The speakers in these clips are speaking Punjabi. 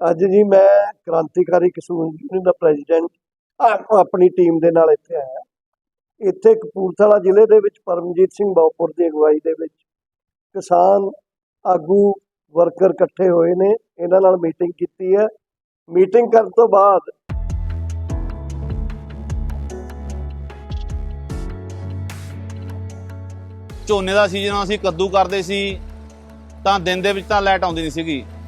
ਅੱਜ ਜੀ ਮੈਂ ਕ੍ਰਾਂਤੀਕਾਰੀ ਕਿਸਾਨ ਯੂਨੀਅਨ ਦਾ ਪ੍ਰੈਜ਼ੀਡੈਂਟ ਆਪਣੀ ਟੀਮ ਦੇ ਨਾਲ ਇੱਥੇ ਆਇਆ। ਇੱਥੇ ਕਪੂਰਥਲਾ ਜ਼ਿਲ੍ਹੇ ਦੇ ਵਿੱਚ ਪਰਮਜੀਤ ਸਿੰਘ ਬਾਉਪੁਰ ਦੀ ਅਗਵਾਈ ਦੇ ਵਿੱਚ ਕਿਸਾਨ ਆਗੂ ਵਰਕਰ ਇਕੱਠੇ ਹੋਏ ਨੇ। ਇਹਨਾਂ ਨਾਲ ਮੀਟਿੰਗ ਕੀਤੀ ਹੈ। ਮੀਟਿੰਗ ਕਰਨ ਤੋਂ ਬਾਅਦ ਝੋਨੇ ਦਾ ਸੀਜ਼ਨ ਅਸੀਂ ਕੱਦੂ ਕਰਦੇ ਸੀ, ਤਾਂ ਦਿਨ ਦੇ ਵਿੱਚ ਤਾਂ ਲਾਈਟ ਆਉਂਦੀ ਨਹੀਂ ਸੀਗੀ।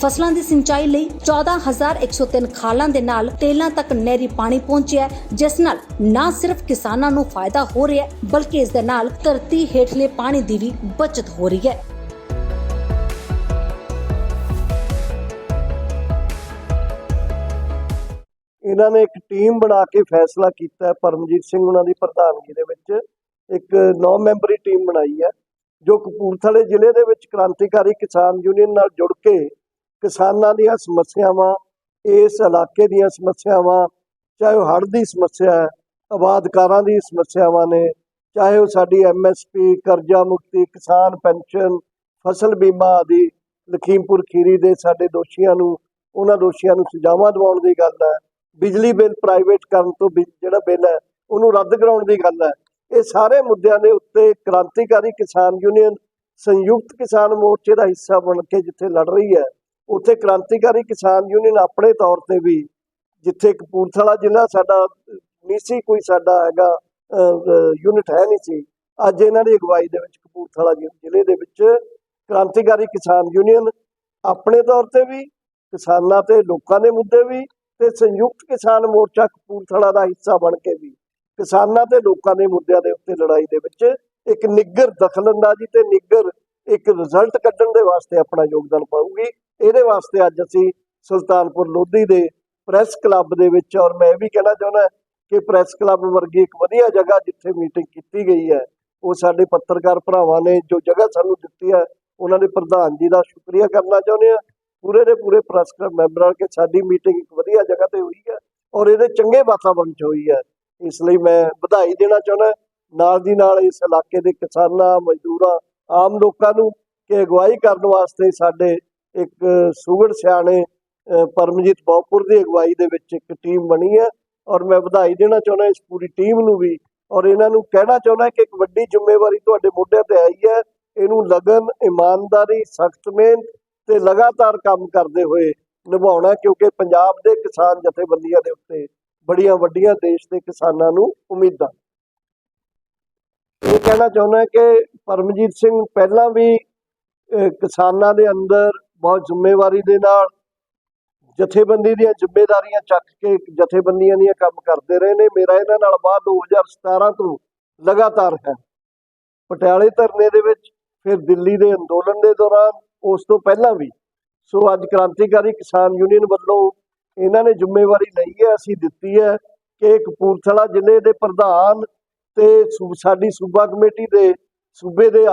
ਫਸਲਾਂ ਦੀ ਸਿੰਚਾਈ ਲਈ 14103 ਖਾਲਾਂ ਦੇ ਨਾਲ ਤੇਲਾਂ ਤੱਕ ਨਹਿਰੀ ਪਾਣੀ ਪਹੁੰਚਿਆ ਜਿਸ ਨਾਲ ਨਾ ਸਿਰਫ ਕਿਸਾਨਾਂ ਨੂੰ ਫਾਇਦਾ ਹੋ ਰਿਹਾ ਬਲਕਿ ਇਸ ਦੇ ਨਾਲ ਧਰਤੀ ਹੇਠਲੇ ਪਾਣੀ ਦੀ ਵੀ ਬਚਤ ਹੋ ਰਹੀ ਹੈ। ਇਹਨਾਂ ਨੇ ਇੱਕ ਟੀਮ ਬਣਾ ਕੇ ਫੈਸਲਾ ਕੀਤਾ ਪਰਮਜੀਤ ਸਿੰਘ ਉਹਨਾਂ ਦੀ ਪ੍ਰਧਾਨਗੀ ਦੇ ਵਿੱਚ। ਇੱਕ 9 ਮੈਂਬਰੀ ਟੀਮ ਬਣਾਈ ਹੈ, ਜੋ ਕਪੂਰਥਲੇ ਜ਼ਿਲ੍ਹੇ ਦੇ ਵਿੱਚ ਕ੍ਰਾਂਤੀਕਾਰੀ ਕਿਸਾਨ ਯੂਨੀਅਨ ਨਾਲ ਜੁੜ ਕੇ ਕਿਸਾਨਾਂ ਦੀਆਂ ਸਮੱਸਿਆਵਾਂ, ਇਸ ਇਲਾਕੇ ਦੀਆਂ ਸਮੱਸਿਆਵਾਂ, ਚਾਹੇ ਉਹ ਹੜ੍ਹ ਦੀ ਸਮੱਸਿਆ ਹੈ, ਆਬਾਦਕਾਰਾਂ ਦੀ ਸਮੱਸਿਆਵਾਂ ਨੇ, ਚਾਹੇ ਉਹ ਸਾਡੀ ਐਮਐਸਪੀ ਕਰਜ਼ਾ ਮੁਕਤੀ, ਕਿਸਾਨ ਪੈਨਸ਼ਨ, ਫਸਲ ਬੀਮਾ ਆਦਿ, ਲਖੀਮਪੁਰ ਖੀਰੀ ਦੇ ਸਾਡੇ ਦੋਸ਼ੀਆਂ ਨੂੰ, ਉਹਨਾਂ ਦੋਸ਼ੀਆਂ ਨੂੰ ਸਜ਼ਾਵਾਂ ਦਿਵਾਉਣ ਦੀ ਗੱਲ ਹੈ, ਬਿਜਲੀ ਬਿੱਲ ਪ੍ਰਾਈਵੇਟ ਕਰਨ ਤੋਂ ਬਿ- ਜਿਹੜਾ ਬਿੱਲ ਹੈ, ਉਹਨੂੰ ਰੱਦ ਕਰਾਉਣ ਦੀ ਗੱਲ ਹੈ। ਇਹ ਸਾਰੇ ਮੁੱਦਿਆਂ ਦੇ ਉੱਤੇ ਕ੍ਰਾਂਤੀਕਾਰੀ ਕਿਸਾਨ ਯੂਨੀਅਨ ਸੰਯੁਕਤ ਕਿਸਾਨ ਮੋਰਚੇ ਦਾ ਹਿੱਸਾ ਬਣ ਕੇ ਜਿੱਥੇ ਲੜ ਰਹੀ ਹੈ ਉੱਥੇ ਕ੍ਰਾਂਤੀਕਾਰੀ ਕਿਸਾਨ ਯੂਨੀਅਨ ਆਪਣੇ ਤੌਰ ਤੇ ਵੀ ਜਿੱਥੇ ਕਪੂਰਥਲਾ ਜ਼ਿਲ੍ਹਾ ਸਾਡਾ, ਨਹੀਂ ਸੀ ਕੋਈ ਸਾਡਾ ਹੈਗਾ ਯੂਨਿਟ ਹੈ ਨਹੀਂ ਸੀ, ਅੱਜ ਇਹਨਾਂ ਦੀ ਅਗਵਾਈ ਦੇ ਵਿੱਚ ਕਪੂਰਥਲਾ ਜ਼ਿਲ੍ਹੇ ਦੇ ਵਿੱਚ ਕ੍ਰਾਂਤੀਕਾਰੀ ਕਿਸਾਨ ਯੂਨੀਅਨ ਆਪਣੇ ਤੌਰ ਤੇ ਵੀ, ਕਿਸਾਨਾਂ ਤੇ ਲੋਕਾਂ ਦੇ ਮੁੱਦੇ ਵੀ ਤੇ ਸੰਯੁਕਤ ਕਿਸਾਨ ਮੋਰਚਾ ਕਪੂਰਥਲਾ ਦਾ ਹਿੱਸਾ ਬਣ ਕੇ ਵੀ ਕਿਸਾਨਾਂ ਤੇ ਲੋਕਾਂ ਦੇ ਮੁੱਦਿਆਂ ਦੇ ਉੱਤੇ ਲੜਾਈ ਦੇ ਵਿੱਚ ਇੱਕ ਨਿੱਗਰ ਦਖਲਅੰਦਾਜ਼ੀ ਤੇ ਨਿੱਗਰ ਇੱਕ ਰਿਜ਼ਲਟ ਕੱਢਣ ਦੇ ਵਾਸਤੇ ਆਪਣਾ ਯੋਗਦਾਨ ਪਾਊਗੀ। ਇਹਦੇ ਵਾਸਤੇ ਅੱਜ ਅਸੀਂ ਸੁਲਤਾਨਪੁਰ ਲੋਧੀ ਦੇ ਪ੍ਰੈਸ ਕਲੱਬ ਦੇ ਵਿੱਚ, ਔਰ ਮੈਂ ਇਹ ਵੀ ਕਹਿਣਾ ਚਾਹੁੰਦਾ ਕਿ ਪ੍ਰੈਸ ਕਲੱਬ ਵਰਗੀ ਇੱਕ ਵਧੀਆ ਜਗ੍ਹਾ ਜਿੱਥੇ ਮੀਟਿੰਗ ਕੀਤੀ ਗਈ ਹੈ, ਉਹ ਸਾਡੇ ਪੱਤਰਕਾਰ ਭਰਾਵਾਂ ਨੇ ਜੋ ਜਗ੍ਹਾ ਸਾਨੂੰ ਦਿੱਤੀ ਹੈ, ਉਹਨਾਂ ਦੇ ਪ੍ਰਧਾਨ ਜੀ ਦਾ ਸ਼ੁਕਰੀਆ ਕਰਨਾ ਚਾਹੁੰਦੇ ਆ ਪੂਰੇ ਦੇ ਪੂਰੇ ਪ੍ਰੈਸ ਕਲੱਬ ਮੈਂਬਰਾਂ ਕਿ ਸਾਡੀ ਮੀਟਿੰਗ ਇੱਕ ਵਧੀਆ ਜਗ੍ਹਾ ਤੇ ਹੋਈ ਹੈ, ਔਰ ਇਹਦੇ ਚੰਗੇ ਵਾਤਾਵਰਣ 'ਚ ਹੋਈ ਹੈ। ਇਸ ਲਈ ਮੈਂ ਵਧਾਈ ਦੇਣਾ ਚਾਹੁੰਦਾ ਨਾਲ ਦੀ ਨਾਲ ਇਸ ਇਲਾਕੇ ਦੇ ਕਿਸਾਨਾਂ, ਮਜ਼ਦੂਰਾਂ ਆਮ ਲੋਕਾਂ ਨੂੰ ਕਿ ਅਗਵਾਈ ਕਰਨ ਵਾਸਤੇ ਸਾਡੇ ਇੱਕ ਸੂਗੜ ਸਿਆਣੇ ਪਰਮਜੀਤ ਬਾਉਪੁਰ ਦੀ ਅਗਵਾਈ ਦੇ ਵਿੱਚ ਇੱਕ ਟੀਮ ਬਣੀ ਹੈ ਔਰ ਮੈਂ ਵਧਾਈ ਦੇਣਾ ਚਾਹੁੰਦਾ ਇਸ ਪੂਰੀ ਟੀਮ ਨੂੰ ਵੀ ਔਰ ਇਹਨਾਂ ਨੂੰ ਕਹਿਣਾ ਚਾਹੁੰਦਾ ਕਿ ਇੱਕ ਵੱਡੀ ਜ਼ਿੰਮੇਵਾਰੀ ਤੁਹਾਡੇ ਮੋਢਿਆਂ ਤੇ ਆਈ ਹੈ, ਇਹਨੂੰ ਲਗਨ, ਇਮਾਨਦਾਰੀ, ਸਖਤ ਮਿਹਨਤ ਤੇ ਲਗਾਤਾਰ ਕੰਮ ਕਰਦੇ ਹੋਏ ਨਿਭਾਉਣਾ ਕਿਉਂਕਿ ਪੰਜਾਬ ਦੇ ਕਿਸਾਨ ਜਥੇਬੰਦੀਆਂ ਦੇ ਉੱਤੇ ਬੜੀਆਂ ਵੱਡੀਆਂ ਦੇਸ਼ ਦੇ ਕਿਸਾਨਾਂ ਨੂੰ ਉਮੀਦਾਂ। ਇਹ ਕਹਿਣਾ ਚਾਹੁੰਦਾ ਕਿ ਪਰਮਜੀਤ ਸਿੰਘ ਪਹਿਲਾਂ ਵੀ ਕਿਸਾਨਾਂ ਦੇ ਅੰਦਰ ਬਹੁਤ ਜ਼ਿੰਮੇਵਾਰੀ ਦੇ ਨਾਲ ਜਥੇਬੰਦੀ ਦੀਆਂ ਜ਼ਿੰਮੇਵਾਰੀਆਂ ਚੱਕ ਕੇ ਜਥੇਬੰਦੀਆਂ ਦੀਆਂ ਕੰਮ ਕਰਦੇ ਰਹੇ ਨੇ। ਮੇਰਾ ਇਹਨਾਂ ਨਾਲ ਬਾਅਦ 2017 ਤੋਂ ਲਗਾਤਾਰ ਹੈ। ਪਟਿਆਲੇ ਧਰਨੇ ਦੇ ਵਿੱਚ, ਫਿਰ ਦਿੱਲੀ ਦੇ ਅੰਦੋਲਨ ਦੇ ਦੌਰਾਨ, ਉਸ ਤੋਂ ਪਹਿਲਾਂ ਵੀ। ਸੋ ਅੱਜ ਕ੍ਰਾਂਤੀਕਾਰੀ ਕਿਸਾਨ ਯੂਨੀਅਨ ਵੱਲੋਂ ਇਹਨਾਂ ਨੇ ਜ਼ਿੰਮੇਵਾਰੀ ਲਈ ਹੈ, ਅਸੀਂ ਦਿੱਤੀ ਹੈ ਕਿ ਕਪੂਰਥਲਾ ਜ਼ਿਲ੍ਹੇ ਦੇ ਪ੍ਰਧਾਨ ਤੇ ਸੂ- ਸਾਡੀ ਸੂਬਾ ਕਮੇਟੀ ਦੇ ਸੂਬੇ ਦੇ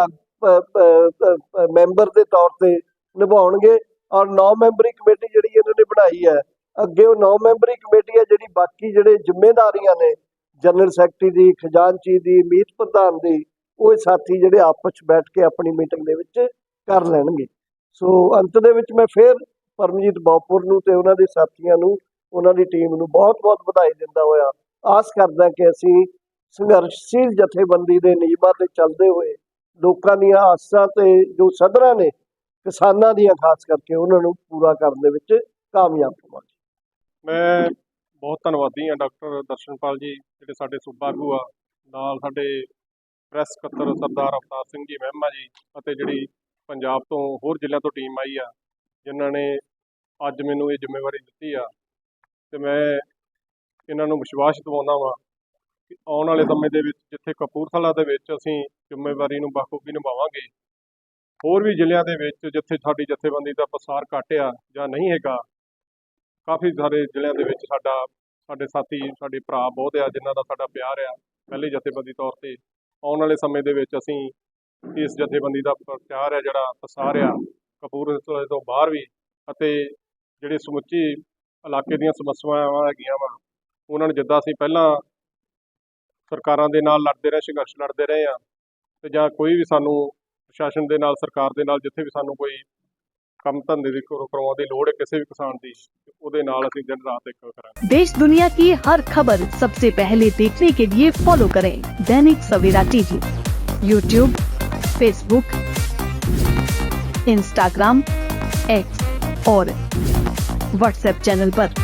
ਮੈਂਬਰ ਦੇ ਤੌਰ ਤੇ ਨਿਭਾਉਣਗੇ ਔਰ 9 ਮੈਂਬਰੀ ਕਮੇਟੀ ਜਿਹੜੀ ਇਹਨਾਂ ਨੇ ਬਣਾਈ ਹੈ, ਅੱਗੇ ਉਹ 9 ਮੈਂਬਰੀ ਕਮੇਟੀ ਹੈ ਜਿਹੜੀ ਬਾਕੀ ਜਿਹੜੇ ਜ਼ਿੰਮੇਵਾਰੀਆਂ ਨੇ, ਜਨਰਲ ਸੈਕਟਰੀ ਦੀ, ਖਜ਼ਾਨਚੀ ਦੀ, ਮੀਤ ਪ੍ਰਧਾਨ ਦੀ, ਉਹ ਸਾਥੀ ਜਿਹੜੇ ਆਪਸ 'ਚ ਬੈਠ ਕੇ ਆਪਣੀ ਮੀਟਿੰਗ ਦੇ ਵਿੱਚ ਕਰ ਲੈਣਗੇ। ਸੋ ਅੰਤ ਦੇ ਵਿੱਚ ਮੈਂ ਫਿਰ ਪਰਮਜੀਤ ਬਾਪੁਰ ਨੂੰ ਤੇ ਉਹਨਾਂ ਦੇ ਸਾਥੀਆਂ ਨੂੰ, ਉਹਨਾਂ ਦੀ ਟੀਮ ਨੂੰ ਬਹੁਤ-ਬਹੁਤ ਵਧਾਈ ਦਿੰਦਾ ਹੋਇਆ ਆਸ ਕਰਦਾ ਕਿ ਅਸੀਂ ਸੰਘਰਸ਼ਸ਼ੀਲ ਜਥੇਬੰਦੀ ਦੇ ਨਿਯਮਾਂ ਤੇ ਚੱਲਦੇ ਹੋਏ ਲੋਕਾਂ ਦੀਆਂ ਆਸਾਂ ਤੇ ਜੋ ਸਦਰਾਂ ਨੇ ਕਿਸਾਨਾਂ ਦੀਆਂ, ਖਾਸ ਕਰਕੇ ਉਹਨਾਂ ਨੂੰ ਪੂਰਾ ਕਰਨ ਦੇ ਵਿੱਚ ਕਾਮਯਾਬ ਹੋਵਾਂਗੇ। ਮੈਂ ਬਹੁਤ ਧੰਨਵਾਦੀ ਹਾਂ ਡਾਕਟਰ ਦਰਸ਼ਨਪਾਲ ਜੀ, ਜਿਹੜੇ ਸਾਡੇ ਸੂਬਾ ਆਗੂ ਆ, ਨਾਲ ਸਾਡੇ ਪ੍ਰੈਸ ਸਕੱਤਰ ਸਰਦਾਰ ਅਵਤਾਰ ਸਿੰਘ ਜੀ ਮਹਿਮਾ ਜੀ ਅਤੇ ਜਿਹੜੀ ਪੰਜਾਬ ਤੋਂ ਹੋਰ ਜ਼ਿਲ੍ਹਿਆਂ ਤੋਂ ਟੀਮ ਆਈ ਆ, ਜਿਨ੍ਹਾਂ ਨੇ ਅੱਜ ਮੈਨੂੰ ਇਹ ਜ਼ਿੰਮੇਵਾਰੀ ਦਿੱਤੀ ਆ। ਤੇ ਮੈਂ ਇਹਨਾਂ ਨੂੰ ਵਿਸ਼ਵਾਸ ਦਿਵਾਉਂਦਾ ਵਾਂ ਆਉਣ ਵਾਲੇ ਸਮੇਂ ਦੇ ਵਿੱਚ ਜਿੱਥੇ ਕਪੂਰਥਲਾ ਦੇ ਵਿੱਚ ਅਸੀਂ ਜ਼ਿੰਮੇਵਾਰੀ ਨੂੰ ਬਾਖੂਬੀ ਨਿਭਾਵਾਂਗੇ, ਹੋਰ ਵੀ ਜ਼ਿਲ੍ਹਿਆਂ ਦੇ ਵਿੱਚ ਜਿੱਥੇ ਸਾਡੀ ਜਥੇਬੰਦੀ ਦਾ ਪਸਾਰ ਘੱਟ ਆ ਜਾਂ ਨਹੀਂ ਹੈਗਾ, ਕਾਫੀ ਸਾਰੇ ਜ਼ਿਲ੍ਹਿਆਂ ਦੇ ਵਿੱਚ ਸਾਡਾ, ਸਾਡੇ ਸਾਥੀ, ਸਾਡੇ ਭਰਾ ਬਹੁਤ ਆ ਜਿਨ੍ਹਾਂ ਦਾ ਸਾਡਾ ਪਿਆਰ ਆ, ਪਹਿਲੇ ਜਥੇਬੰਦੀ ਤੌਰ ਤੇ। ਆਉਣ ਵਾਲੇ ਸਮੇਂ ਦੇ ਵਿੱਚ ਅਸੀਂ ਇਸ ਜਥੇਬੰਦੀ ਦਾ ਪ੍ਰਚਾਰ ਹੈ ਜਿਹੜਾ ਪਸਾਰ ਆ ਕਪੂਰਥਲੇ ਤੋਂ ਬਾਹਰ ਵੀ ਅਤੇ ਜਿਹੜੇ ਸਮੁੱਚੀ ਇਲਾਕੇ ਦੀਆਂ ਸਮੱਸਿਆਵਾਂ ਹੈਗੀਆਂ ਵਾ, ਉਹਨਾਂ ਨੂੰ ਜਿੱਦਾਂ ਅਸੀਂ ਪਹਿਲਾਂ ਸਰਕਾਰਾਂ ਦੇ ਨਾਲ ਲੜਦੇ ਰਹੇ ਸੰਘਰਸ਼ ਲੜਦੇ ਰਹੇ ਆ ਤੇ ਜਾਂ ਕੋਈ ਵੀ ਸਾਨੂੰ ਪ੍ਰਸ਼ਾਸਨ ਦੇ ਨਾਲ ਸਰਕਾਰ ਦੇ ਨਾਲ ਜਿੱਥੇ ਵੀ ਸਾਨੂੰ ਕੋਈ ਕੰਮ ਧੰਦੇ ਦੀ ਕਰੋ- ਕਰਵਾਉਣ ਦੀ ਲੋੜ ਹੈ ਕਿਸੇ ਵੀ ਕਿਸਾਨ ਦੀ ਉਹਦੇ ਨਾਲ ਅਸੀਂ ਦਿਨ ਰਾਤ ਇੱਕ ਕਰਾਂਗੇ देश दुनिया की हर खबर सबसे पहले देखने के लिए फॉलो करें Dainik Savera TV YouTube Facebook Instagram X और व्हाट्सएप चैनल पर।